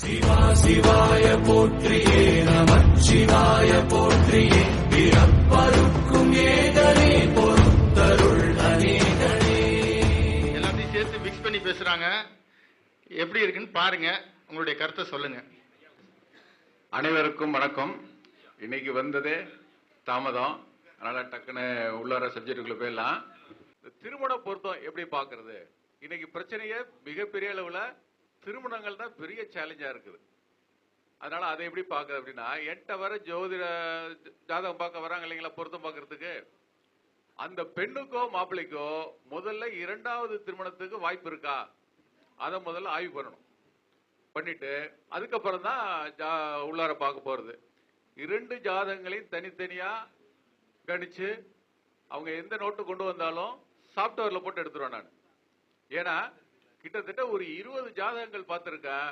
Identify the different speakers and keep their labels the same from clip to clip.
Speaker 1: சிவாய போற்றியே சிவாய போற்றியே பிறப்பருக்கும் ஏதனே பொறுத்தருள் அநேகனே
Speaker 2: எல்லாத்தையும் சேர்த்து மிக்ஸ் பண்ணி பேசுறாங்க. எப்படி இருக்குன்னு பாருங்க. உங்களுடைய கருத்தை சொல்லுங்க.
Speaker 3: அனைவருக்கும் வணக்கம். இன்னைக்கு வந்ததே தாமதம். அதனால டக்குன்னு உள்ளார சப்ஜெக்டுக்குள்ள போயிடலாம். திருமண பொருத்தம் எப்படி பாக்குறது? இன்னைக்கு பிரச்சனையே மிகப்பெரிய அளவுல திருமணங்கள் தான் பெரிய சேலஞ்சா இருக்குது. அதனால அதை எப்படி பார்க்குறது அப்படின்னா என்கிட்ட வர ஜோதிட ஜாதகம் பார்க்க வராங்க இல்லைங்களா பொருத்தம் பார்க்கறதுக்கு? அந்த பெண்ணுக்கோ மாப்பிள்ளைக்கோ முதல்ல இரண்டாவது திருமணத்துக்கு வாய்ப்பு இருக்கா? அதை முதல்ல ஆய்வு பண்ணணும். பண்ணிட்டு அதுக்கப்புறம் தான் ஜா- உள்ளார பார்க்க போகிறது இரண்டு ஜாதகங்களையும் தனித்தனியாக கணிச்சு அவங்க எந்த நோட்டு கொண்டு வந்தாலும் சாஃப்ட்வேரில் போட்டு எடுத்துருவேன் நான். ஏன்னா கிட்டத்தட்ட ஒரு இருபது ஜாதகங்கள் பார்த்திருக்கேன்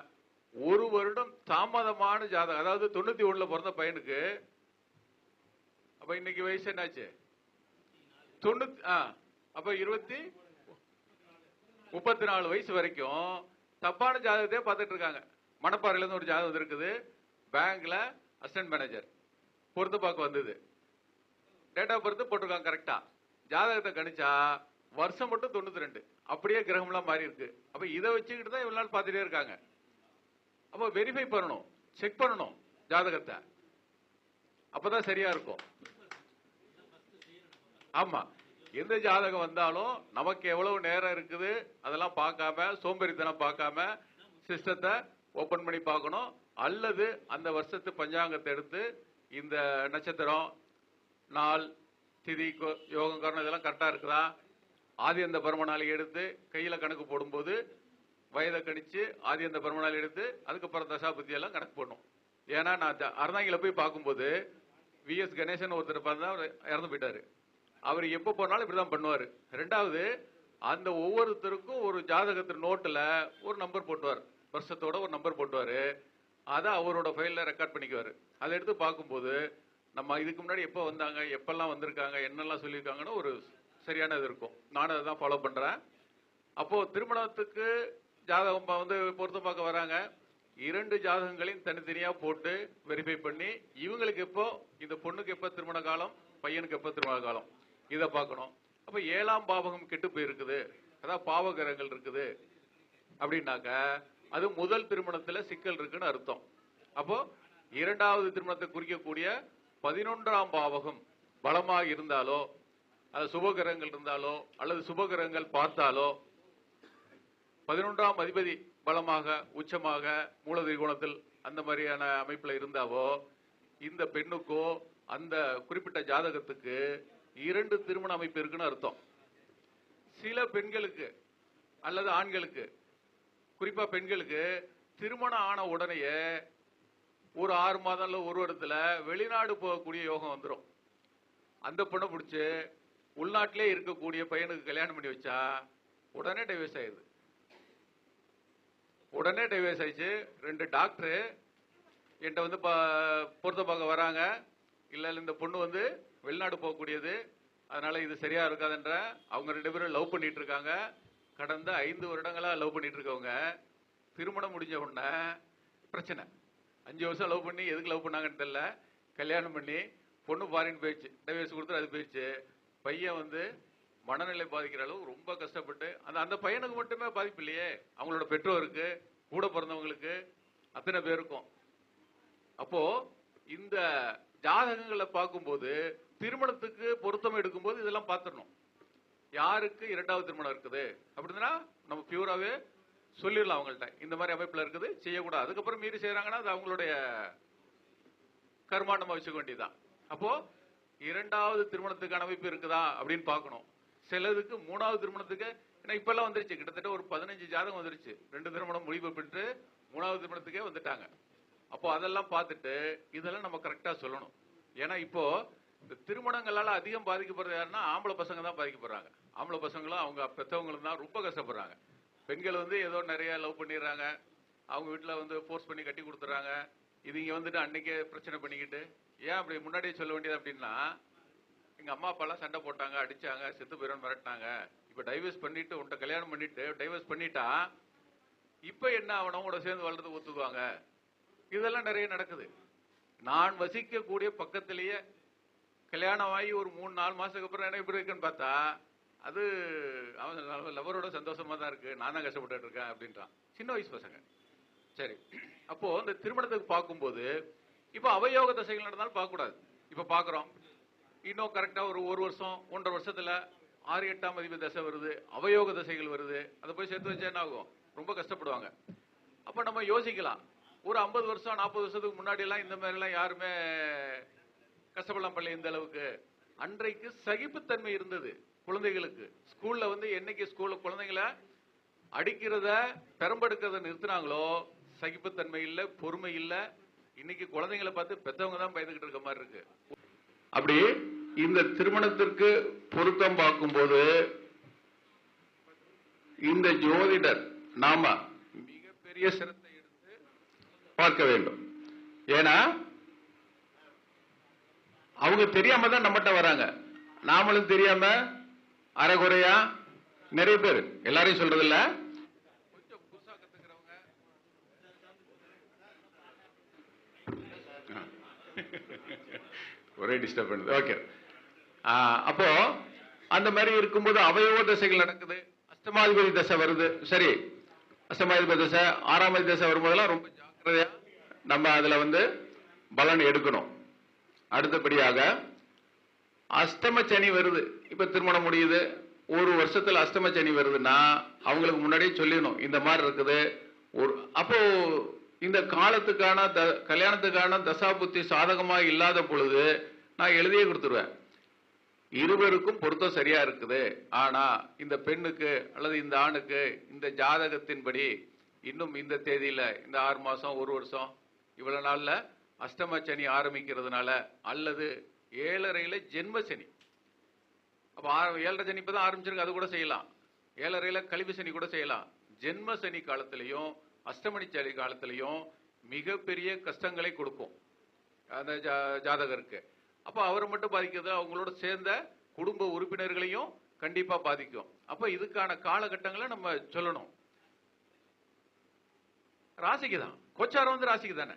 Speaker 3: ஒரு வருடம் தாமதமான ஜாதகம். அதாவது தொண்ணூத்தி ஒண்ணுல பிறந்த பையனுக்கு அப்ப இன்னைக்கு வயசு என்னாச்சு? தொண்ணூத்தி ஆ அப்ப இருபத்தி முப்பத்தி நாலு வயசு வரைக்கும் தப்பான ஜாதகத்தையே பார்த்துட்டு இருக்காங்க. மணப்பாறையில இருந்து ஒரு ஜாதகம் இருக்குது பேங்க்ல அசிஸ்டன்ட் மேனேஜர். பொறுத்து பார்க்க வந்தது. டேட் ஆஃப் பொறுத்து போட்டிருக்காங்க கரெக்டா ஜாதகத்தை கணிச்சா வருஷம் மட்டும் தொண்ணூத்தி ரெண்டு. அப்படியே கிரகம்லாம் மாறி இருக்கு அப்ப இதை வச்சுக்கிட்டு தான் இவ்வளவு நாள் பார்த்துட்டே இருக்காங்க. அப்ப வெரிஃபை பண்ணணும். செக் பண்ணணும் ஜாதகத்தை. அப்பதான் சரியா இருக்கும். ஆமா. எந்த ஜாதகம் வந்தாலும் நமக்கு எவ்வளவு நேரம் இருக்குது அதெல்லாம் பார்க்காம சோம்பேறித்தனம் பார்க்காம சிஸ்டத்தை ஓபன் பண்ணி பார்க்கணும். அல்லது அந்த வருஷத்து பஞ்சாங்கத்தை எடுத்து இந்த நட்சத்திரம் நாள் திதி யோகம் காரணம் இதெல்லாம் கரெக்டா இருக்குதா? ஆதி அந்த பருமநாளை எடுத்து கையில கணக்கு போடும்போது வயதை கணிச்சு ஆதி அந்த பருமநாளை எடுத்து அதுக்கப்புறம் தசாபுத்தி எல்லாம் கணக்கு போடணும். ஏன்னா நான் த- அறந்தாங்கில போய் பார்க்கும்போது வி. எஸ். கணேசன் ஒருத்தர் பார்த்தா அவர் இறந்து போயிட்டாரு. அவர் எப்ப போனாலும் இப்படிதான் பண்ணுவார். ரெண்டாவது அந்த ஒவ்வொருத்தருக்கும் ஒரு ஜாதகத்து நோட்டில் ஒரு நம்பர் போட்டுவார். வருஷத்தோட ஒரு நம்பர் போட்டுவார். அதை அவரோட ஃபைலில் ரெக்கார்ட் பண்ணிக்குவார். அதை எடுத்து பார்க்கும்போது நம்ம இதுக்கு முன்னாடி எப்போ வந்தாங்க எப்பெல்லாம் வந்திருக்காங்க என்னெல்லாம் சொல்லியிருக்காங்கன்னு ஒரு சரியான இது இருக்கும். நானும் அதை தான் ஃபாலோ பண்ணுறேன் அப்போது திருமணத்துக்கு ஜாதகம் வந்து பொருத்தம் பார்க்க வராங்க. இரண்டு ஜாதகங்களையும் தனித்தனியாக போட்டு வெரிஃபை பண்ணி இவங்களுக்கு எப்போ இந்த பொண்ணுக்கு எப்போ திருமண காலம் பையனுக்கு எப்போ திருமண காலம் இதை பார்க்கணும். அப்போ ஏழாம் பாவகம் கெட்டு போயிருக்குது. அதான் பாவகரங்கள் இருக்குது. அப்படின்னாக்க அது முதல் திருமணத்தில் சிக்கல் இருக்குன்னு அர்த்தம். அப்போ இரண்டாவது திருமணத்தை குறிக்கக்கூடிய பதினொன்றாம் பாவகம் பலமாக இருந்தாலோ அந்த சுபகிரகங்கள் இருந்தாலோ அல்லது சுபகிரகங்கள் பார்த்தாலோ பதினொன்றாம் அதிபதி பலமாக உச்சமாக மூலதிரிகோணத்தில் அந்த மாதிரியான அமைப்பில் இருந்தாவோ இந்த பெண்ணுக்கோ அந்த குறிப்பிட்ட ஜாதகத்துக்கு இரண்டு திருமண அமைப்பு இருக்குன்னு அர்த்தம். சில பெண்களுக்கு அல்லது ஆண்களுக்கு குறிப்பாக பெண்களுக்கு திருமணம் ஆன உடனேயே ஒரு ஆறு மாதம் இல்லை ஒரு வருடத்தில் வெளிநாடு போகக்கூடிய யோகம் வந்துடும் அந்த பொண்ணை பிடிச்சி உள்நாட்டிலே இருக்கக்கூடிய பையனுக்கு கல்யாணம் பண்ணி வச்சா உடனே டைவர்ஸ் ஆயிடுது. உடனே டைவர்ஸ் ஆயிடுச்சு. ரெண்டு டாக்டரு என்கிட்ட வந்து பொருத்த பார்க்க வராங்க. இல்லை இந்த பொண்ணு வந்து வெளிநாடு போகக்கூடியது. அதனால இது சரியா இருக்காதுன்ற அவங்க ரெண்டு பேரும் லவ் பண்ணிட்டு இருக்காங்க. கடந்த ஐந்து வருடங்களா லவ் பண்ணிட்டு இருக்கவங்க. திருமணம் முடிஞ்ச உடனே பிரச்சனை. அஞ்சு வருஷம் லவ் பண்ணி எதுக்கு லவ் பண்ணாங்கன்னு தெரியல. கல்யாணம் பண்ணி பொண்ணு ஃபாரின் போயிடுச்சு. டைவர்ஸ் கொடுத்துட்டு அது போயிடுச்சு. பையன் வந்து மனநிலை பாதிக்கிற அளவு ரொம்ப கஷ்டப்பட்டு அந்த அந்த பையனுக்கு மட்டுமே பாதிப்பு இல்லையே. அவங்களோட பெற்றோருக்கு கூட பிறந்தவங்களுக்கு அத்தனை பேருக்கும். அப்போ இந்த ஜாதகங்களை பார்க்கும்போது திருமணத்துக்கு பொருத்தம் எடுக்கும்போது இதெல்லாம் பார்த்துடணும். யாருக்கு இரண்டாவது திருமணம் இருக்குது? அப்படின்னா நம்ம பியூராகவே சொல்லிடலாம் அவங்கள்ட்ட. இந்த மாதிரி அமைப்பில் இருக்குது செய்யக்கூடாது. அதுக்கப்புறம் மீறி செய்கிறாங்கன்னா அது அவங்களுடைய கர்மாண்டமாக நம்ம வச்சுக்க வேண்டியதுதான். அப்போது இரண்டாவது திருமணத்துக்கான அமைப்பு இருக்குதா அப்படின்னு பார்க்கணும். சிலதுக்கு மூணாவது திருமணத்துக்கு ஏன்னா இப்ப எல்லாம் வந்துருச்சு. கிட்டத்தட்ட ஒரு பதினஞ்சு ஜாதகம் வந்துருச்சு. ரெண்டு திருமணம் முடிவு பெற்று மூணாவது திருமணத்துக்கே வந்துட்டாங்க. அப்போ அதெல்லாம் பார்த்துட்டு இதெல்லாம் நம்ம கரெக்டா சொல்லணும். ஏன்னா இப்போ இந்த திருமணங்களால் அதிகம் பாதிக்கப்படுறது யாருன்னா ஆம்பளை பசங்க தான் பாதிக்கப்படுறாங்க. ஆம்பளை பசங்களும் அவங்க பெற்றவங்களும் தான் ரொம்ப கஷ்டப்படுறாங்க. பெண்கள் வந்து ஏதோ நிறைய லவ் பண்ணிடுறாங்க. அவங்க வீட்டில் வந்து ஃபோர்ஸ் பண்ணி கட்டி கொடுத்துறாங்க இது இங்க வந்துட்டு அன்னைக்கே பிரச்சனை பண்ணிக்கிட்டு ஏன் அப்படி முன்னாடியே சொல்ல வேண்டியது அப்படின்னா எங்க அம்மா அப்பா எல்லாம் சண்டை போட்டாங்க அடிச்சாங்க செத்து போயிடும் மிரட்டினாங்க. இப்ப டைவர்ஸ் பண்ணிட்டு உன்ட்ட கல்யாணம் பண்ணிட்டு டைவர்ஸ் பண்ணிட்டா இப்ப என்ன ஆகணும்? கூட சேர்ந்து வாழ்றது ஒத்துக்குவாங்க. இதெல்லாம் நிறைய நடக்குது. நான் வசிக்கக்கூடிய பக்கத்திலேயே கல்யாணம் ஆகி ஒரு மூணு நாலு மாசத்துக்கு அப்புறம் என்ன இப்படி இருக்குன்னு பார்த்தா அது அவன் லவரோட சந்தோஷமா தான் இருக்கு. நான் தான் கஷ்டப்பட்டுட்டு இருக்கேன் அப்படின்றான். சின்ன வயசு பசங்க. சரி. அப்போ இந்த திருமணத்துக்கு பார்க்கும்போது இப்போ அவயோக தசைகள் நடந்தாலும் பார்க்கக்கூடாது. இப்போ பார்க்குறோம். இன்னும் கரெக்டாக ஒரு ஒரு வருஷம் ஒன்றரை வருஷத்துல ஆறு எட்டாம் அதிபதி தசை வருது அவயோக தசைகள் வருது. அதை போய் சேர்த்து வச்சா என்ன ஆகும்? ரொம்ப கஷ்டப்படுவாங்க. அப்போ நம்ம யோசிக்கலாம். ஒரு ஐம்பது வருஷம் நாற்பது வருஷத்துக்கு முன்னாடி எல்லாம் இந்த மாதிரி எல்லாம் யாருமே கஷ்டப்படலாம் பள்ளி இந்த அளவுக்கு. அன்றைக்கு சகிப்புத்தன்மை இருந்தது குழந்தைகளுக்கு. ஸ்கூல்ல வந்து என்னைக்கு ஸ்கூல்ல குழந்தைங்களை அடிக்கிறத பெரம்பெடுக்கிறத நிறுத்தினாங்களோ சகிப்புத்தன்மை இல்ல பொறுமை இல்ல. இன்னைக்கு குழந்தைங்களை பார்த்து பெத்தவங்க தான் பயந்துகிட்டு இருக்க மாதிரி இருக்கு. அப்படி இந்த திருமணத்திற்கு பொருத்தம் பார்க்கும்போது இந்த ஜோதிடர் நாம மிகப்பெரிய சிரத்தை எடுத்து பார்க்க வேண்டும். ஏன்னா அவங்க தெரியாம தான் நம்மகிட்ட வராங்க. நாமளும் தெரியாம அறகுறையா நிறைய பேர். எல்லாரையும் சொல்றது இல்லை ஒரே டிஸ்டர்ப் பண்ணுது ஓகே அப்போ அந்த மாதிரி இருக்கும்போது அவயவ தசைகள் நடக்குது. அஷ்டமாதிபதி தசை வருது. சரி. அஷ்டமாதிபதி தசை ஆறாமதி தசை வரும்போதெல்லாம் ரொம்ப ஜாக்கிரதையா நம்ம அதுல வந்து பலன் எடுக்கணும். அடுத்தபடியாக அஷ்டம சனி வருது. இப்ப திருமணம் முடியுது. ஒரு வருஷத்துல அஷ்டம சனி வருதுன்னா அவங்களுக்கு முன்னாடியே சொல்லிடணும். இந்த மாதிரி இருக்குது. ஒரு அப்போ இந்த காலத்துக்கான த- கல்யாணத்துக்கான தசா புத்தி இல்லாத பொழுது நான் எழுதியே கொடுத்துருவேன். இருவருக்கும் பொருத்தம் சரியா இருக்குது. ஆனா இந்த பெண்ணுக்கு அல்லது இந்த ஆணுக்கு இந்த ஜாதகத்தின்படி இன்னும் இந்த தேதியில இந்த ஆறு மாசம் ஒரு வருஷம் இவ்வளவு நாள்ல அஷ்டம சனி ஆரம்பிக்கிறதுனால அல்லது ஏழரையில ஜென்ம சனி. அப்போ ஆ- ஏழரை சனி இப்போ தான் ஆரம்பிச்சிருக்கு அது கூட செய்யலாம். ஏழரையில கழிவு சனி கூட செய்யலாம். ஜென்ம சனி காலத்திலையும் அஷ்டமணி சனி காலத்திலையும் மிகப்பெரிய கஷ்டங்களை கொடுக்கும். அந்த ஜா- ஜாதகருக்கு. அப்போ அவரை மட்டும் பாதிக்கிறது அவங்களோட சேர்ந்த குடும்ப உறுப்பினர்களையும் கண்டிப்பாக பாதிக்கும். அப்போ இதுக்கான காலகட்டங்களை நம்ம சொல்லணும். ராசிக்கு தான். கோச்சாரம் வந்து ராசிக்கு தானே.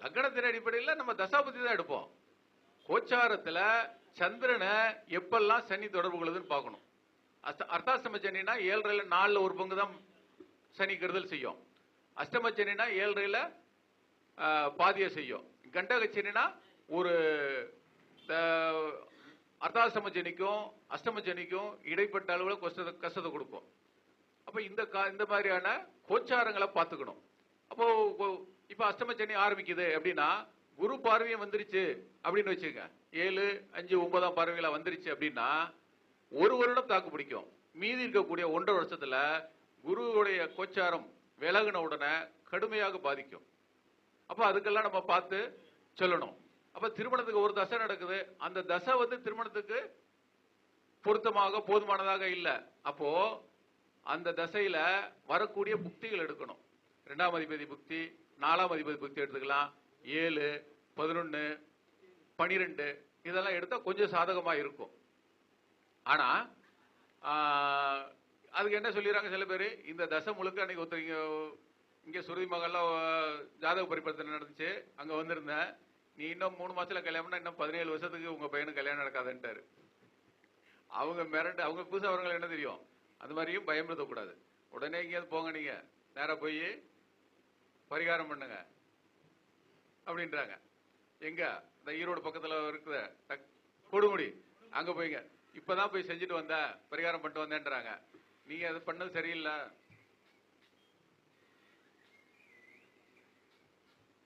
Speaker 3: லக்னத்தின் அடிப்படையில் நம்ம தசாபதி தான் எடுப்போம். கோச்சாரத்தில் சந்திரனை எப்பெல்லாம் சனி தொடர்பு கொள்ளுதுன்னு பார்க்கணும். அஸ்த- சனின்னா சனினா நாலில் ஒரு பங்கு தான் சனி கருதல் செய்யும். அஷ்டம சனினா ஏழரையில் பாதியை செய்யும். கண்டக சனினா ஒரு அர்த்தாஷ்டம சனிக்கும் அஷ்டம சனிக்கும் இடைப்பட்ட அளவில் கஷ்டத்தை கஷ்டத்தை கொடுக்கும். அப்போ இந்த கா- இந்த மாதிரியான கோச்சாரங்களை பார்த்துக்கணும். அப்போது இப்போ இப்ப அஷ்டம சனி ஆரம்பிக்குது அப்படின்னா குரு பார்வையும் வந்துருச்சு அப்படின்னு வச்சுக்கோங்க. ஏழு அஞ்சு ஒன்பதாம் பார்வையில் வந்துருச்சு அப்படின்னா ஒரு வருடம் தாக்கு பிடிக்கும். மீதி இருக்கக்கூடிய ஒன்றரை வருஷத்தில் குருவுடைய கோச்சாரம் விலகின உடனே கடுமையாக பாதிக்கும். அப்ப அதுக்கெல்லாம் நம்ம பார்த்து சொல்லணும். அப்ப திருமணத்துக்கு ஒரு தசை நடக்குது. அந்த தசை வந்து திருமணத்துக்கு பொருத்தமாக போதுமானதாக இல்லை. அப்போ அந்த தசையில வரக்கூடிய புக்திகள் எடுக்கணும். ரெண்டாம் அதிபதி புக்தி நாலாம் அதிபதி புக்தி எடுத்துக்கலாம். ஏழு பதினொன்னு பனிரெண்டு இதெல்லாம் எடுத்தா கொஞ்சம் சாதகமா இருக்கும். ஆனா அதுக்கு என்ன சொல்லிடுறாங்க சில பேர்? இந்த தசை முழுக்க அன்னைக்கு ஒருத்தர் இங்கே சுருதி மகள்லாம் ஜாதக பரிபர்த்தனை நடந்துச்சு. அங்கே வந்திருந்தேன் நீ இன்னும் மூணு மாசத்துல கல்யாணம்னா இன்னும் பதினேழு வருஷத்துக்கு உங்க பையனுக்கு கல்யாணம் நடக்காதுன்ட்டாரு. அவங்க மிரண்டு அவங்க புதுசாக அவங்களுக்கு என்ன தெரியும்? அந்த மாதிரியும் பயமுறுத்தக்கூடாது. உடனே எங்கேயாவது போங்க நீங்க. நேராக போய் பரிகாரம் பண்ணுங்க. அப்படின்றாங்க. எங்க? இந்த ஈரோடு பக்கத்தில் இருக்குது கொடுமுடி. அங்கே போய்ங்க. இப்போதான் போய் செஞ்சுட்டு வந்தேன் பரிகாரம் பண்ணிட்டு வந்தேன்றாங்க. நீங்க அது பண்ணது சரியில்லை.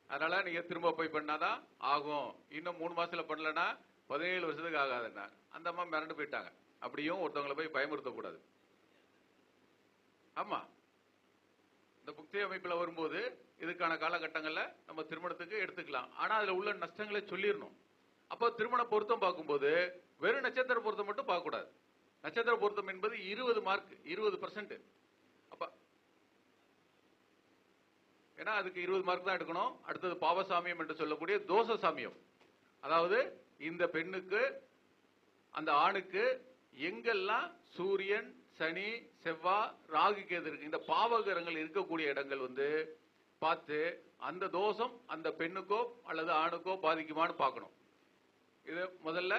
Speaker 3: அதனால நீங்க திரும்ப போய் பண்ணாதான் ஆகும். இன்னும் மூணு மாசத்துல பண்ணலன்னா பதினேழு வருஷத்துக்கு ஆகாதுன்னா. அந்த அம்மா மிரண்டு போயிட்டாங்க. அப்படியும் ஒருத்தவங்களை போய் பயமுறுத்தக்கூடாது. ஆமா. இந்த புக்தி அமைப்புல வரும்போது இதுக்கான காலகட்டங்களில் நம்ம திருமணத்துக்கு எடுத்துக்கலாம். ஆனா அதுல உள்ள நஷ்டங்களை சொல்லிடணும். அப்போ திருமண பொருத்தம் பார்க்கும்போது வெறும் நட்சத்திர பொருத்தம் மட்டும் பார்க்கக்கூடாது. நட்சத்திர பொருத்தம் என்பது இருபது மார்க் இருபது பர்சன்ட் அப்ப ஏன்னா அதுக்கு இருபது மார்க் தான் எடுக்கணும். அடுத்தது பாவசாமியம் என்று சொல்லக்கூடிய தோச சாமியம் அதாவது இந்த பெண்ணுக்கு அந்த ஆணுக்கு எங்கெல்லாம் சூரியன் சனி செவ்வாய் ராகு கேது இருக்கு இந்த பாவகரங்கள் இருக்கக்கூடிய இடங்கள் வந்து பார்த்து அந்த தோஷம் அந்த பெண்ணுக்கோ அல்லது ஆணுக்கோ பாதிக்குமான்னு பார்க்கணும். இது முதல்ல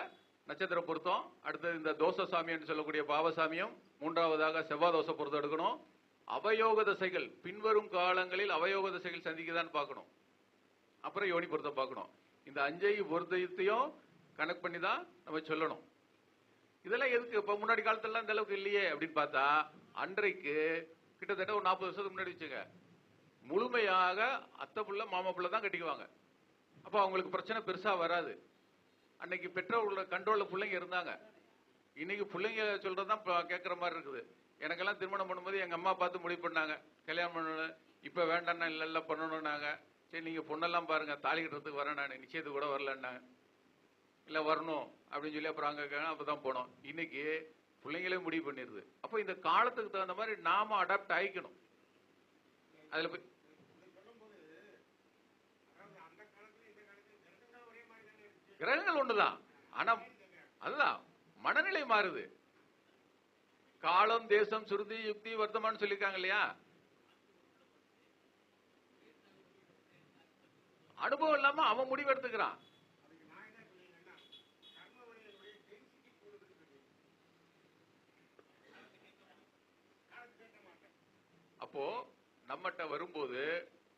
Speaker 3: நட்சத்திர பொருத்தம். அடுத்தது இந்த தோச சாமின்னு சொல்லக்கூடிய பாவசாமியம் மூன்றாவதாக செவ்வாய் தோசை பொருத்தம் எடுக்கணும். அவயோக தசைகள் பின்வரும் காலங்களில் அவயோக தசைகள் சந்திக்குதான்னு பார்க்கணும். அப்புறம் யோனி பொருத்தம் பார்க்கணும். இந்த அஞ்சை பொருத்தத்தையும் கணக்கு பண்ணி தான் நம்ம சொல்லணும். இதெல்லாம் எதுக்கு? இப்ப முன்னாடி காலத்துலலாம் இந்த அளவுக்கு இல்லையே அப்படின்னு பார்த்தா அன்றைக்கு கிட்டத்தட்ட ஒரு நாற்பது வருஷத்துக்கு முன்னாடி வச்சுங்க. முழுமையாக அத்தை புள்ள மாமா புள்ள தான் கட்டிக்குவாங்க. அப்போ அவங்களுக்கு பிரச்சனை பெருசா வராது. அன்னைக்கு பெற்றோர்களோட கண்ட்ரோல்ல பிள்ளைங்க இருந்தாங்க. இன்னைக்கு பிள்ளைங்க சொல்றதுதான் இப்ப கேட்குற மாதிரி இருக்குது. எனக்கெல்லாம் திருமணம் பண்ணும்போது எங்க அம்மா பார்த்து முடிவு பண்ணாங்க. கல்யாணம் பண்ணணும் இப்ப வேண்டாம்னா இல்ல இல்லை பண்ணணும்னாங்க. சரி நீங்க பொண்ணெல்லாம் பாருங்க தாலி கட்டுறதுக்கு வரேன் நான். நிச்சயத்துக்கு கூட வரலன்னாங்க. இல்ல வரணும் அப்படின்னு சொல்லி அப்புறம் அங்க அப்போ அப்பதான் போனோம். இன்னைக்கு பிள்ளைங்களே முடிவு பண்ணிருது அப்போ இந்த காலத்துக்கு தகுந்த மாதிரி நாம அடாப்ட் ஆயிக்கணும். அதுல போய் கிரகங்கள் ஒண்ணுதான். ஆனா அதுதான் மனநிலை மாறுது. காலம் தேசம் சுருதி யுக்தி வர்த்தமான்னு சொல்லியிருக்காங்க இல்லையா? அனுபவம் இல்லாம அவன் முடிவு எடுத்துக்கிறான். அப்போ நம்மகிட்ட வரும்போது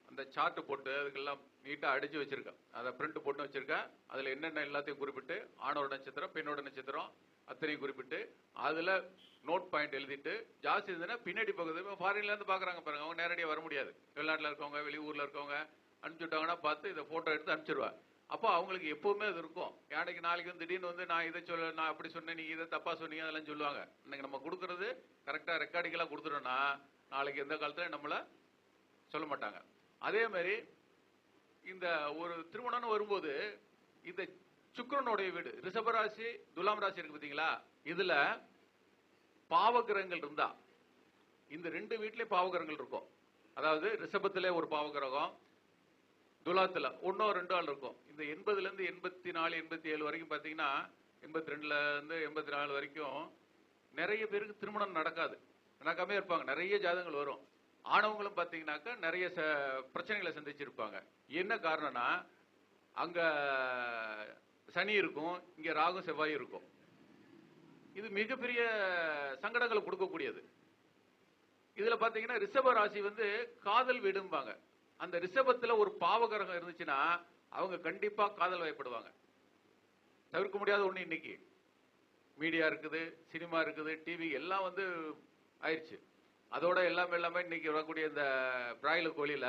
Speaker 3: அந்த சார்ட் போட்டு அதுக்கெல்லாம் நீட்டா அடிச்சு வச்சிருக்கேன் அதை பிரிண்ட் போட்டு வச்சிருக்கேன் அதுல என்னென்ன எல்லாத்தையும் குறிப்பிட்டு ஆணோட நட்சத்திரம் பெண்ணோட நட்சத்திரம் அத்தனையும் குறிப்பிட்டு அதுல நோட் பாயிண்ட் எழுதிட்டு ஜாஸ்தி இருந்ததுன்னா பின்னாடி பக்கத்து ஃபாரின்ல இருந்து பாக்குறாங்க பாருங்க அவங்க நேரடியாக வர முடியாது. வெளிநாட்டுல இருக்கவங்க வெளியூர்ல இருக்கவங்க அனுப்பிச்சுட்டாங்கன்னா பார்த்து இதை போட்டோ எடுத்து அனுப்பிச்சிருவா. அப்போ அவங்களுக்கு எப்பவுமே அது இருக்கும். யானைக்கு நாளைக்கு வந்து திடீர்னு வந்து நான் இதை சொல்ல நான் அப்படி சொன்னேன் நீங்கள் இதை தப்பா சொன்னீங்க அதெல்லாம் சொல்லுவாங்க. இன்னைக்கு நம்ம கொடுக்கறது கரெக்டா ரெக்கார்டிங்கெல்லாம் கொடுத்துட்டோம்னா நாளைக்கு எந்த காலத்துல நம்மள சொல்ல மாட்டாங்க. அதே மாதிரி இந்த ஒரு திருமணம்னு வரும்போது இந்த சுக்கரனுடைய வீடு ரிஷபராசி துலாம் ராசி இருக்கு பார்த்தீங்களா இதுல பாவகிரகங்கள் இருந்தா இந்த ரெண்டு வீட்லயும் பாவகிரகங்கள் இருக்கும். அதாவது ரிஷபத்துல ஒரு பாவகிரகம் துலாத்துல ஒன்னோ ரெண்டோ ஆள் இருக்கும். இந்த எண்பதுல இருந்து எண்பத்தி நாலு எண்பத்தி ஏழு வரைக்கும் பாத்தீங்கன்னா எண்பத்தி ரெண்டுல இருந்து எண்பத்தி நாலு வரைக்கும் நிறைய பேருக்கு திருமணம் நடக்காது. நடக்காம இருப்பாங்க. நிறைய ஜாதகங்கள் வரும். ஆணவங்களும் பார்த்தீங்கன்னாக்கா நிறைய ச- பிரச்சனைகளை சந்திச்சிருப்பாங்க. என்ன காரணம்னா அங்க சனி இருக்கும் இங்க ராகு செவ்வாய் இருக்கும். இது மிகப்பெரிய சங்கடங்களை கொடுக்கக்கூடியது. இதுல பாத்தீங்கன்னா ரிஷப ராசி வந்து காதல் விடும்பாங்க. அந்த ரிஷபத்துல ஒரு பாவகிரகம் இருந்துச்சுன்னா அவங்க கண்டிப்பா காதல் வயப்படுவாங்க. தவிர்க்க முடியாத ஒண்ணு இன்னைக்கு. மீடியா இருக்குது சினிமா இருக்குது டிவி எல்லாம் வந்து ஆயிடுச்சு. அதோட எல்லாமே எல்லாமே இன்னைக்கு வரக்கூடிய இந்த பிராய்லர் கோழியில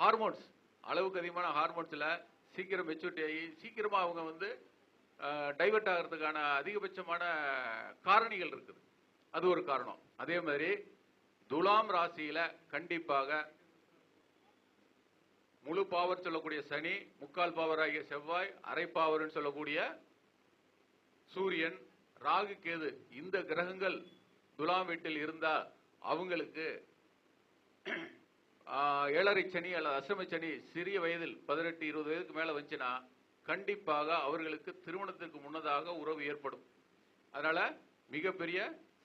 Speaker 3: ஹார்மோன்ஸ் அளவுக்கு அதிகமான ஹார்மோன்ஸ்ல சீக்கிரம் மெச்சூரிட்டி ஆகி சீக்கிரமா அவங்க வந்து டைவர்ட் ஆகிறதுக்கான அதிகபட்சமான காரணிகள் இருக்குது. அது ஒரு காரணம். அதே மாதிரி துலாம் ராசியில கண்டிப்பாக முழு பாவர் சொல்லக்கூடிய சனி முக்கால் பாவர் ஆகிய செவ்வாய் அரை பாவர்னு சொல்லக்கூடிய சூரியன் ராகு கேது இந்த கிரகங்கள் துலாம் வீட்டில் இருந்தால் அவங்களுக்கு ஏழரை சனி அல்லது அஷ்டம சனி சிறிய வயதில் பதினெட்டு இருபது வயதுக்கு மேல வந்துச்சுன்னா கண்டிப்பாக அவர்களுக்கு திருமணத்திற்கு முன்னதாக உறவு ஏற்படும். அதனால மிகப்பெரிய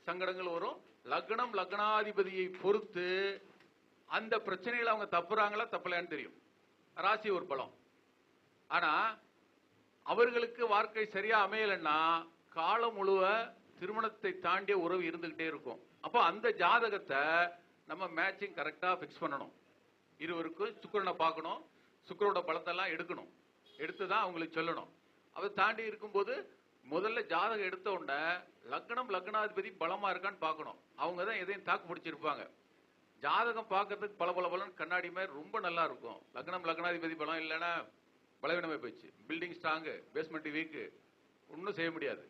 Speaker 3: சங்கடங்கள் வரும். லக்னம் லக்னாதிபதியை பொறுத்து அந்த பிரச்சனைகளை அவங்க தப்புறாங்களா தப்பலையான்னு தெரியும். ராசி ஒரு பலம். ஆனா அவர்களுக்கு வாழ்க்கை சரியா அமையலைன்னா காலம் முழுவ திருமணத்தை தாண்டிய உறவு இருந்துகிட்டே இருக்கும். அப்போ அந்த ஜாதகத்தை நம்ம மேட்சிங் கரெக்டாக ஃபிக்ஸ் பண்ணணும். இருவருக்கும் சுக்கரனை பார்க்கணும். சுக்கரோட பலத்தெல்லாம் எடுக்கணும். எடுத்து தான் அவங்களுக்கு சொல்லணும். அதை தாண்டி இருக்கும்போது முதல்ல ஜாதகம் எடுத்த உடனே லக்னம் லக்னாதிபதி பலமாக இருக்கான்னு பார்க்கணும். அவங்க தான் எதையும் தாக்கு பிடிச்சிருப்பாங்க. ஜாதகம் பார்க்கறதுக்கு பல பல பலன் கண்ணாடி மாதிரி ரொம்ப நல்லா இருக்கும். லக்னம் லக்னாதிபதி பலம் இல்லைன்னா பலவீனமாக போயிடுச்சு. பில்டிங் ஸ்ட்ராங்கு பேஸ்மெண்ட் வீக்கு ஒன்றும் செய்ய முடியாது.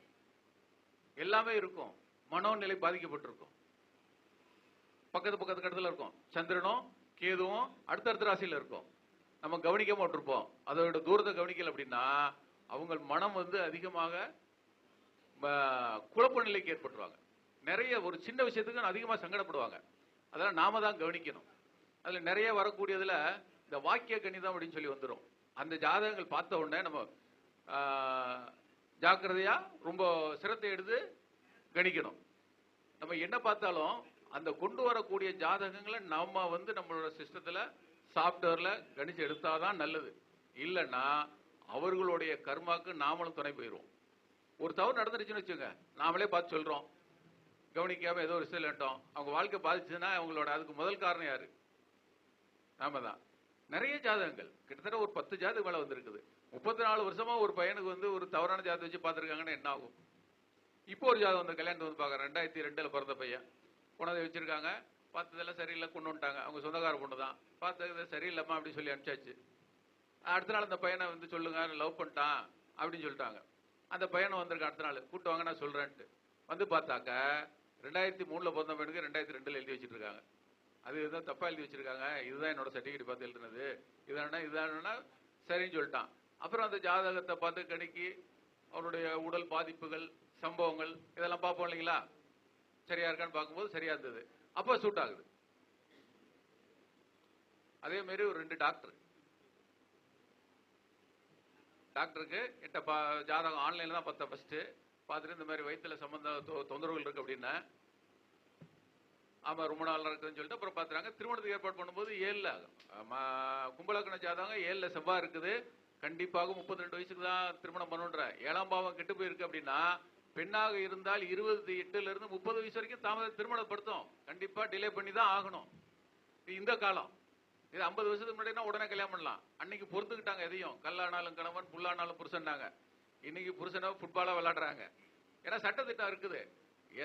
Speaker 3: எல்லாமே இருக்கும். மனோநிலை பாதிக்கப்பட்டிருக்கும். பக்கத்து பக்கத்து கட்டத்தில் இருக்கும். சந்திரனும் கேதுவும் அடுத்தடுத்த ராசியில் இருக்கும். நம்ம கவனிக்க மாட்டிருப்போம் அதோட தூரத்தை கவனிக்கல அப்படின்னா அவங்க மனம் வந்து அதிகமாக குழப்ப நிலைக்கு ஏற்பட்டுருவாங்க. நிறைய ஒரு சின்ன விஷயத்துக்கு அதிகமாக சங்கடப்படுவாங்க. அதெல்லாம் நாம தான் கவனிக்கணும். அதில் நிறைய வரக்கூடியதில் இந்த வாக்கிய கணிதம் அப்படின்னு சொல்லி வந்துடும் அந்த ஜாதகங்கள் பார்த்த உடனே நம்ம ஜாக்கிரதையாக ரொம்ப சிரத்தை எடுத்து கணிக்கணும். நம்ம என்ன பார்த்தாலும் அந்த கொண்டு வரக்கூடிய ஜாதகங்களை நம்ம வந்து நம்மளோட சிஸ்டத்துல சாஃப்ட்வேர்ல கணிச்சு எடுத்தாதான் நல்லது. இல்லைன்னா அவர்களுடைய கர்மாக்கு நாமளும் துணை போயிடுவோம் ஒரு தவறு நடந்துருச்சுன்னு வச்சுங்க நாமளே பார்த்து சொல்றோம். கவனிக்காம ஏதோ ஒரு சிலட்டோம் அவங்க வாழ்க்கை பாதிச்சதுன்னா அவங்களோட அதுக்கு முதல் காரணம் யாரு? நாம தான் நிறைய ஜாதகங்கள். கிட்டத்தட்ட ஒரு பத்து ஜாதகம் மேலே வந்திருக்குது. முப்பத்தி நாலு வருஷமா ஒரு பையனுக்கு வந்து ஒரு தவறான ஜாதகம் வச்சு பார்த்துருக்காங்கன்னா என்ன ஆகும்? இப்போ ஒரு ஜாதகம் வந்து கல்யாணம் வந்து பார்க்குறேன் ரெண்டாயிரத்தி ரெண்டில் பிறந்த பையன். கொண்டாந்து வச்சிருக்காங்க. பார்த்ததெல்லாம் சரியில்லை கொண்டு வந்துட்டாங்க. அவங்க சொந்தக்கார பொண்ணு தான். பார்த்தது சரியில்லைம்மா அப்படின்னு சொல்லி அனுப்பிச்சாச்சு. அடுத்த நாள் அந்த பையனை வந்து சொல்லுங்க லவ் பண்ணிட்டான் அப்படின்னு சொல்லிட்டாங்க. அந்த பையனை வந்திருக்க அடுத்த நாள். கூப்பிட்டு வாங்க நான் சொல்கிறேன்ட்டு வந்து பார்த்தாக்க ரெண்டாயிரத்தி மூணில் பிறந்த பையனுக்கு ரெண்டாயிரத்தி ரெண்டில் எழுதி வச்சுருக்காங்க. அது இதுதான் தப்பாக எழுதி வச்சுருக்காங்க. இதுதான் என்னோட சர்டிஃபிகேட் பார்த்து எழுதுனது. இதானா இதானா சரின்னு சொல்லிட்டான். அப்புறம் அந்த ஜாதகத்தை பார்த்து கணிக்கி அவருடைய உடல் பாதிப்புகள் சம்பவங்கள் இதெல்லாம் பார்ப்போம் இல்லைங்களா? சரியா இருக்கான்னு பார்க்கும்போது சரியா இருந்தது. அப்போ சூட் ஆகுது. அதே மாதிரி ஒரு ரெண்டு டாக்டர் டாக்டருக்கு என்கிட்ட பா ஜாதகம் ஆன்லைன்ல தான் பார்த்தேன் ஃபர்ஸ்ட் பார்த்துட்டு இந்த மாதிரி வயிற்றுல சம்பந்த தொ- தொந்தரவுகள் இருக்கு அப்படின்னா ஆமா ரொம்ப நாள் இருக்குதுன்னு சொல்லிட்டு அப்புறம் பார்த்துறாங்க. திருமணத்துக்கு ஏற்பாடு பண்ணும்போது ஏழில் ஆகும். கும்பலக்கண ஜாதகம் ஏழில் செவ்வாய் இருக்குது. கண்டிப்பாக முப்பத்தி ரெண்டு வயசுக்கு தான் திருமணம் பண்ணுன்ற. ஏழாம் பாவம் கெட்டு போயிருக்கு அப்படின்னா பெண்ணாக இருந்தால் இருபது எட்டுல இருந்து முப்பது வயசு வரைக்கும் தாமத திருமணப்படுத்தும். கண்டிப்பா டிலே பண்ணி தான் ஆகணும். இது இந்த காலம். இது ஐம்பது வருஷத்துக்கு முன்னாடினா உடனே கல்யாணம் பண்ணலாம். அன்னைக்கு பொறுத்துக்கிட்டாங்க எதையும். கல்லானாலும் கணவன் புல்லானாலும் புருஷன்னாங்க இன்னைக்கு புருஷனை ஃபுட்பாலா விளாடுறாங்க ஏன்னா சட்டத்திட்டம் இருக்குது.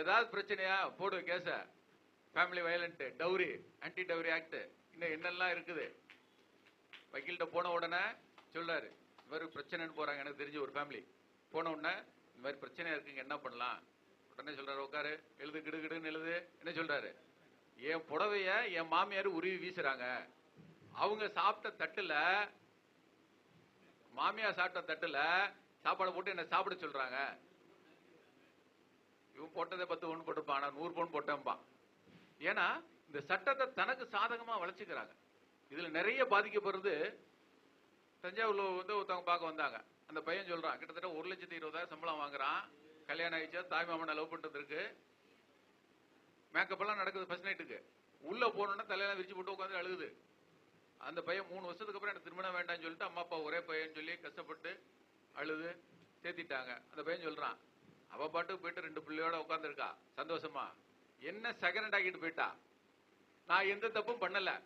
Speaker 3: ஏதாவது பிரச்சனையா? போடு கேஸ family violent dowry anti dowry act இன்னும் என்னெல்லாம் இருக்குது? வக்கீல்கிட்ட போன உடனே சொல்றாரு. இவர் பிரச்சனைன்னு போறாங்க எனக்கு தெரிஞ்ச ஒரு ஃபேமிலி போன உடனே இந்த மாதிரி பிரச்சனையா இருக்குங்க என்ன பண்ணலாம்? உடனே சொல்றாரு உட்காரு எழுது கிடு கிடுன்னு எழுது என்ன சொல்றாரு? என் புடவைய என் மாமியார் உருவி வீசுறாங்க. அவங்க சாப்பிட்ட தட்டுல மாமியார் சாப்பிட்ட தட்டுல சாப்பாடு போட்டு என்ன சாப்பிட சொல்றாங்க. இவன் போட்டதை பத்து ஒண்ணு போட்டுப்பான் நான் நூறு பவுன் போட்டேன்பான். ஏன்னா இந்த சட்டத்தை தனக்கு சாதகமா வளர்ச்சிக்கிறாங்க. இதுல நிறைய பாதிக்கப்படுறது தஞ்சாவூர்ல வந்து ஒருத்தவங்க பார்க்க வந்தாங்க. அந்த பையன் சொல்றான் கிட்டத்தட்ட ஒரு லட்சத்தி இருபதாயிரம் சம்பளம் வாங்குறான். கல்யாணம் ஆயிடுச்சா தாய் மாமனை லவ் பண்றது இருக்கு. மேக்கப் எல்லாம் நடக்குது ஃபர்ஸ்ட் நைட்டுக்கு உள்ள போனோன்னா தலையெல்லாம் விரிச்சு போட்டு உட்காந்து அழுகுது. அந்த பையன் மூணு வருஷத்துக்கு அப்புறம் எனக்கு திருமணம் வேண்டாம்னு சொல்லிட்டு அம்மா அப்பா ஒரே பையன் சொல்லி கஷ்டப்பட்டு அழுது சேர்த்திட்டாங்க. அந்த பையன் சொல்றான் அவ பாட்டுக்கு போயிட்டு ரெண்டு பிள்ளையோட உட்காந்துருக்கா சந்தோஷமா? என்ன செகண்ட் ஆக்கிட்டு போயிட்டா? நான் எந்த தப்பும் பண்ணல.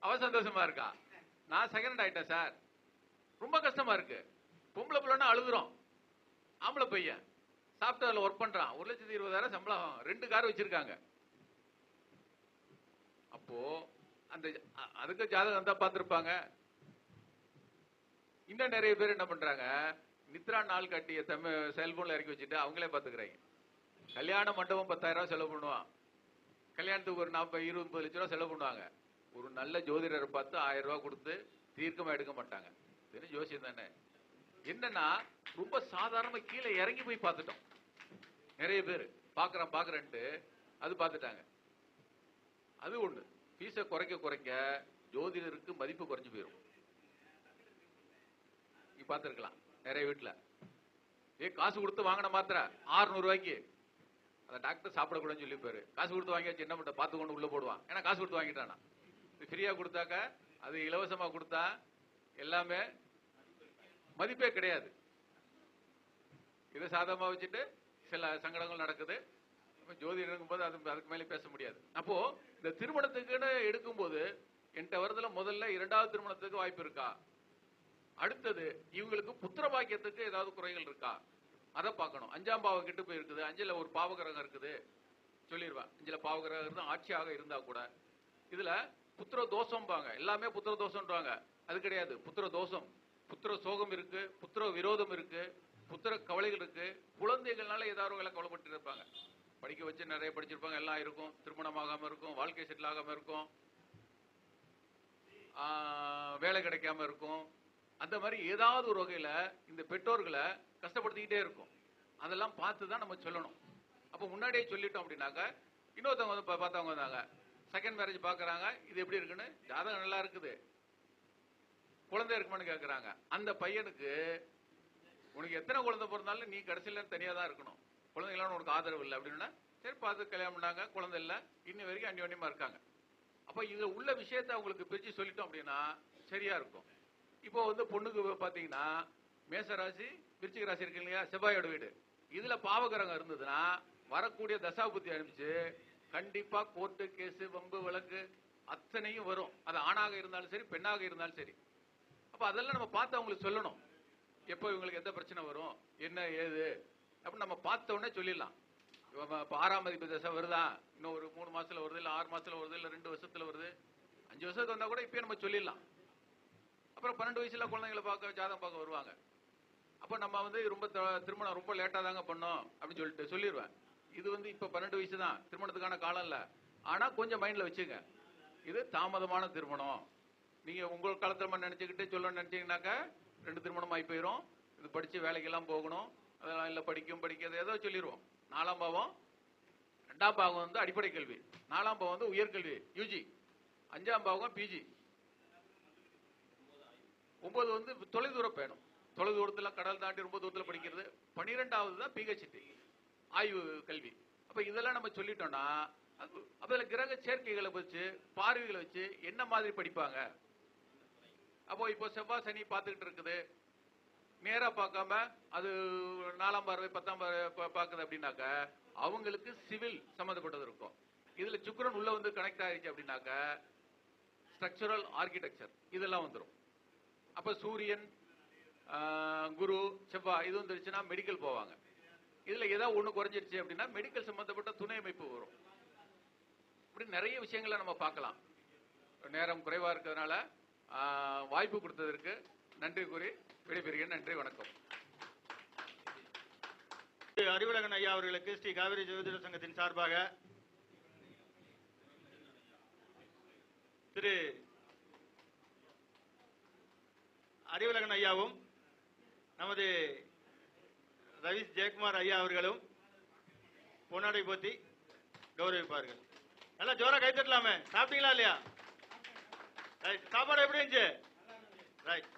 Speaker 3: அவ சந்தோஷமா இருக்கா? நான் செகண்ட் ஆயிட்டேன் சார். ரொம்ப கஷ்டமா இருக்கு. பொம்பளை பிள்ளைன்னா அழுகுறோம். ஆம்பளை பையன் சாஃப்ட்வேர்ல ஒர்க் பண்றான். ஒரு லட்சத்தி இருபதாயிரம் சம்பளம். ரெண்டு கார் வச்சிருக்காங்க. அப்போ அந்த அதுக்கு ஜாதகம் தான் பார்த்துருப்பாங்க. இன்னும் நிறைய பேர் என்ன பண்றாங்க? நித்ரா நாள் கட்டிய தமிழ் செல்போன்ல இறக்கி வச்சுட்டு அவங்களே பாத்துக்கிறாங்க கல்யாண மண்டபம் பத்தாயிரம் ரூபாய் செலவு பண்ணுவான். கல்யாணத்துக்கு ஒரு நாற்பது இருபது முப்பது லட்ச ரூபா செலவு பண்ணுவாங்க. ஒரு நல்ல ஜோதிடரை பார்த்து ஆயிரம் ரூபாய் கொடுத்து தீர்க்கமா எடுக்க மாட்டாங்க. தெரிஞ்ச ஜோசியம் தானே? என்னன்னா ரொம்ப சாதாரணமா கீழே இறங்கி போய் பார்த்துட்டோம். நிறைய பேர். பாக்குறேன் பாக்குறேன்ட்டு அது பார்த்துட்டாங்க. அது ஒண்ணு. ஃபீஸை குறைக்க குறைக்க ஜோதிடருக்கு மதிப்பு குறைஞ்சு போயிடும் நீ பார்த்துருக்கலாம். நிறைய வீட்டுல ஏ காசு கொடுத்து வாங்கின மாத்திரை 600 ரூபாய்க்கு அந்த டாக்டர் சாப்பிடக்கூடாதுன்னு சொல்லி காசு கொடுத்து வாங்கியாச்சு என்ன பண்ண பார்த்து கொண்டு உள்ள போடுவான். ஏன்னா காசு கொடுத்து வாங்கிட்டானா. ஃப்ரீயா கொடுத்தாக்க அது இலவசமா கொடுத்தா எல்லாமே மதிப்பே கிடையாது. இதை சாதகமா வச்சுட்டு சில சங்கடங்கள் நடக்குது. ஜோதி ஜோதிடருங்கும் போது அது அதுக்கு மேலே பேச முடியாது. அப்போ இந்த திருமணத்துக்குன்னு எடுக்கும்போது என்கிட்ட வருதுல முதல்ல இரண்டாவது திருமணத்துக்கு வாய்ப்பு இருக்கா? அடுத்தது இவங்களுக்கு புத்திர பாக்கியத்துக்கு ஏதாவது குறைகள் இருக்கா? அதை பார்க்கணும். அஞ்சாம் பாவம் கெட்டு போய் இருக்குது அஞ்சுல ஒரு பாவகிரகம் இருக்குது. சொல்லிடுவேன் அஞ்சுல பாவகிரகம் இருந்தால் ஆட்சியாக இருந்தா கூட. இதுல புத்திர தோஷம்பாங்க. எல்லாமே புத்திர தோஷம்ன்றாங்க. அது கிடையாது. புத்திர தோஷம். புத்திர சோகம் இருக்கு புத்திர விரோதம் இருக்கு புத்திர கவலைகள் இருக்கு. குழந்தைகள்னால ஏதாவது கவலைப்பட்டு இருப்பாங்க. படிக்க வச்சு நிறைய படிச்சிருப்பாங்க. எல்லாம் இருக்கும். திருமணம் ஆகாம இருக்கும். வாழ்க்கை செட்டில் ஆகாம இருக்கும். வேலை கிடைக்காம இருக்கும். அந்த மாதிரி ஏதாவது ஒரு வகையில இந்த பெற்றோர்களை கஷ்டப்படுத்திக்கிட்டே இருக்கும். அதெல்லாம் பார்த்து தான் நம்ம சொல்லணும். அப்போ முன்னாடியே சொல்லிட்டோம் அப்படின்னாக்க இன்னொருத்தவங்க வந்து பார்த்தவங்க வந்தாங்க. செகண்ட் மேரேஜ் பார்க்குறாங்க இது எப்படி இருக்குன்னு? ஜாதகம் நல்லா இருக்குது. குழந்தை இருக்குமான்னு கேட்கறாங்க அந்த பையனுக்கு உனக்கு எத்தனை குழந்தை பிறந்தாலும் நீ கடைசியில் தனியாக தான் இருக்கணும். குழந்தைங்களாம் உனக்கு ஆதரவு இல்லை அப்படின்னா சரி பார்த்து கல்யாணம் பண்ணாங்க குழந்தை இல்லை இன்ன வரைக்கும் அந்யோன்யமா இருக்காங்க. அப்போ இதில் உள்ள விஷயத்தை அவங்களுக்கு பிரித்து சொல்லிட்டோம் அப்படின்னா சரியா இருக்கும். இப்போ வந்து பொண்ணுக்கு பார்த்தீங்கன்னா மேச ராசி விருச்சிக ராசி இருக்கு இல்லையா? செவ்வாயோட வீடு. இதுல பாவகிரகம் இருந்ததுன்னா வரக்கூடிய தசாபுத்தி அனுப்பிச்சு கண்டிப்பா கோர்ட்டு கேஸ் வம்பு வழக்கு அத்தனையும் வரும். அது ஆணாக இருந்தாலும் சரி பெண்ணாக இருந்தாலும் சரி. அப்ப அதெல்லாம் நம்ம பார்த்து அவங்களுக்கு சொல்லணும். எப்போ இவங்களுக்கு எந்த பிரச்சனை வரும்? என்ன ஏது? அப்படின்னு நம்ம பார்த்த உடனே சொல்லிடலாம். இப்போ ஆறாம் மதிப்பு தசை வருதா? இன்னும் ஒரு மூணு மாசத்துல வருது இல்லை ஆறு மாசத்துல வருது இல்லை ரெண்டு வருஷத்துல வருது? அஞ்சு வருஷத்துக்கு வந்தா கூட இப்பயே நம்ம சொல்லிடலாம். அப்புறம் பன்னெண்டு வயசுல குழந்தைங்களை பார்க்க ஜாதகம் பார்க்க வருவாங்க. அப்போ நம்ம வந்து ரொம்ப த- திருமணம் ரொம்ப லேட்டாக தாங்க பண்ணோம் அப்படின்னு சொல்லிட்டு சொல்லிடுவேன். இது வந்து இப்போ பன்னெண்டு வயசு தான் திருமணத்துக்கான காலம் இல்லை. ஆனால் கொஞ்சம் மைண்டில் வச்சுங்க. இது தாமதமான திருமணம். நீங்க உங்கள் காலத்துல மாதிரி நினைச்சுக்கிட்டு சொல்லணும்னு நினைச்சீங்கன்னாக்கா ரெண்டு திருமணம் ஆகி போயிடும் இது படிச்சு வேலைக்கெல்லாம் போகணும். அதெல்லாம் இல்ல படிக்கும் படிக்காது ஏதோ சொல்லிடுவோம் நாலாம் பாவம் ரெண்டாம் பாவம் வந்து அடிப்படை கல்வி. நாலாம் பாவம் வந்து உயர்கல்வி யூஜி அஞ்சாம் பாவம் பிஜி ஒன்பது வந்து தொலைதூர பயணம். தொலைதூரத்துல கடல் தாண்டி ரொம்ப தூரத்துல படிக்கிறது. பன்னிரெண்டாவது தான் பிஹெச்டி ஆய்வு கல்வி. அப்ப இதெல்லாம் நம்ம சொல்லிட்டோம்னா அது அதுல கிரக சேர்க்கைகளை வச்சு பார்வைகளை வச்சு என்ன மாதிரி படிப்பாங்க? அப்போ இப்போ செவ்வாய் சனி பார்த்துக்கிட்டு இருக்குது நேராக பார்க்காம அது நாலாம் பார்வை பத்தாம் பார்வை பார்க்குது அப்படின்னாக்க அவங்களுக்கு சிவில் சம்மந்தப்பட்டது இருக்கும். இதுல சுக்கிரன் உள்ள வந்து கனெக்ட் ஆயிடுச்சு அப்படின்னாக்க ஸ்ட்ரக்சரல் ஆர்கிடெக்சர் இதெல்லாம் வந்துடும் அப்ப சூரியன் குரு செவ்வாய் இது வந்துருச்சுன்னா மெடிக்கல் போவாங்க. இதுல ஏதாவது ஒண்ணு குறைஞ்சிருச்சு அப்படின்னா மெடிக்கல் சம்பந்தப்பட்ட துணை அமைப்பு வரும். இப்படி நிறைய விஷயங்களை நம்ம பார்க்கலாம். நேரம் குறைவா இருக்கிறதுனால வாய்ப்பு கொடுத்ததற்கு நன்றி கூறி விடைபெறுகிறேன். நன்றி வணக்கம்.
Speaker 2: அறிவுலகன் ஐயா அவர்களுக்கு ஸ்ரீ காவிரி ஜோதிட சங்கத்தின் சார்பாக திரு அறிவுலகன் ஐயாவும் நமது ரவிஷ் ஜெயக்குமார் ஐயா அவர்களும் பொன்னாடை போத்தி கௌரவிப்பார்கள். நல்லா ஜோரா கை தட்டலாமே. சாப்பிட்டீங்களா இல்லையா? ரைட் சாப்பாடு எப்படி இருந்துச்சு ரைட்